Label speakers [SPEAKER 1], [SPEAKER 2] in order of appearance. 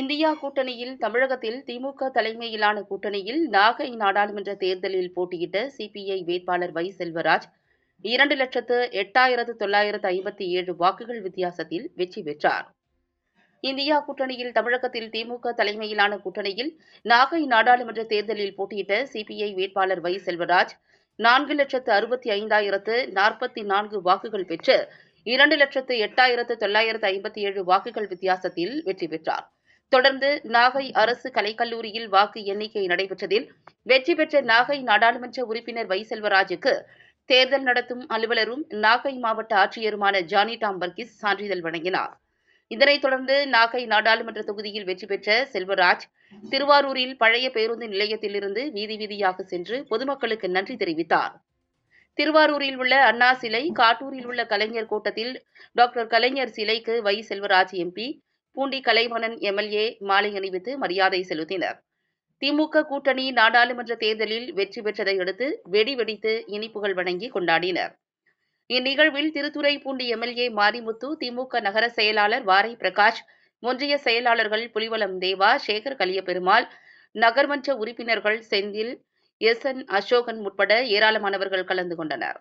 [SPEAKER 1] India கூட்டணியில் தமிழகத்தில் திமுக தலைமையிலான கூட்டணியில் நாகை நாடாளுமன்ற தேர்தலில் போட்டியிட்ட சிபிஐ வேட்பாளர் வை செல்வராஜ் இரண்டு லட்சத்து எட்டாயிரத்து தொள்ளாயிரத்து ஐம்பத்தி ஏழு வாக்குகள் வித்தியாசத்தில் வெற்றி பெற்றார். இந்தியா கூட்டணியில் தமிழகத்தில் திமுக தலைமையிலான கூட்டணியில் நாகை நாடாளுமன்ற தேர்தலில் போட்டியிட்ட சிபிஐ வேட்பாளர் வை செல்வராஜ் நான்கு லட்சத்து அறுபத்தி ஐந்தாயிரத்து நாற்பத்தி நான்கு வாக்குகள் பெற்று இரண்டு லட்சத்து எட்டாயிரத்து தொள்ளாயிரத்து ஐம்பத்தி ஏழு வாக்குகள் வித்தியாசத்தில் வெற்றி பெற்றார். தொடர்ந்து நாகை அரசு கலைக்கல்லூரியில் வாக்கு எண்ணிக்கை நடைபெற்றதில் வெற்றி பெற்ற நாகை நாடாளுமன்ற உறுப்பினர் வைசெல்வராஜுக்கு தேர்தல் நடத்தும் அலுவலரும் நாகை மாவட்ட ஆட்சியருமான ஜானி டாம்பர்கிஸ் சான்றிதழ் வழங்கினார். இதனைத் தொடர்ந்து நாகை நாடாளுமன்ற தொகுதியில் வெற்றி பெற்ற செல்வராஜ் திருவாரூரில் பழைய பேருந்து நிலையத்திலிருந்து வீதி வீதியாக சென்று பொதுமக்களுக்கு நன்றி தெரிவித்தார். திருவாரூரில் உள்ள அண்ணா சிலை காட்டூரில் உள்ள கலைஞர் கூட்டத்தில் டாக்டர் கலைஞர் சிலைக்கு Y Selvaraj MP Poondi Kalaimanan MLA மாலை அணிவித்து மரியாதை செலுத்தினர். திமுக கூட்டணி நாடாளுமன்ற தேர்தலில் வெற்றி பெற்றதை அடுத்து வெடி வெடித்து இனிப்புகள் வழங்கி கொண்டாடினர். இந்நிகழ்வில் திருத்துறை பூண்டி எம்எல்ஏ மாரிமுத்து திமுக நகர செயலாளர் வாரை பிரகாஷ் ஒன்றிய செயலாளர்கள் புலிவலம் தேவா சேகர் கலியபெருமாள் நகர்மன்ற உறுப்பினர்கள் செந்தில் எஸ் என் அசோகன் உட்பட ஏராளமானவர்கள் கலந்து கொண்டனர்.